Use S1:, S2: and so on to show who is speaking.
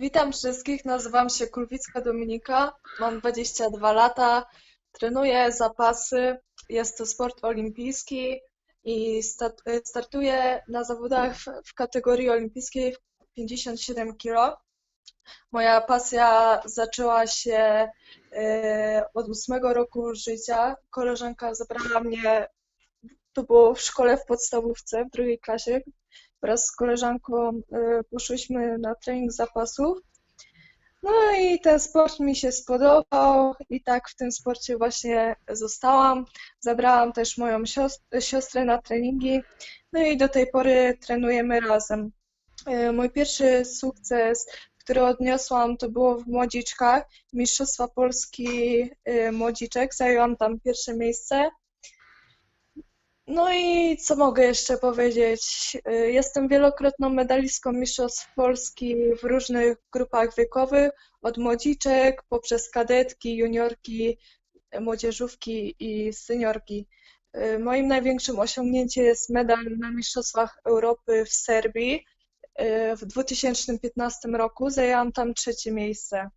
S1: Witam wszystkich, nazywam się Kulwicka Dominika, mam 22 lata, trenuję zapasy, jest to sport olimpijski i sta- startuję na zawodach w, kategorii olimpijskiej 57 kg. Moja pasja zaczęła się e, od ósmego roku życia. Koleżanka zabrała mnie, to było w szkole w podstawówce, w drugiej klasie. Wraz z koleżanką e, poszłyśmy na trening zapasów. No i ten sport mi się spodobał i tak w tym sporcie właśnie zostałam. Zabrałam też moją sios- siostrę na treningi, no i do tej pory trenujemy razem. E, Mój pierwszy sukces, który odniosłam, to było w Młodziczkach, Mistrzostwa Polski e, Młodziczek. Zajęłam tam pierwsze miejsce. No i co mogę jeszcze powiedzieć? E, Jestem wielokrotną medalistką Mistrzostw Polski w różnych grupach wiekowych, od młodziczek poprzez kadetki, juniorki, młodzieżówki i seniorki. E, Moim największym osiągnięciem jest medal na Mistrzostwach Europy w Serbii. E, W 2015 roku zajęłam tam trzecie miejsce.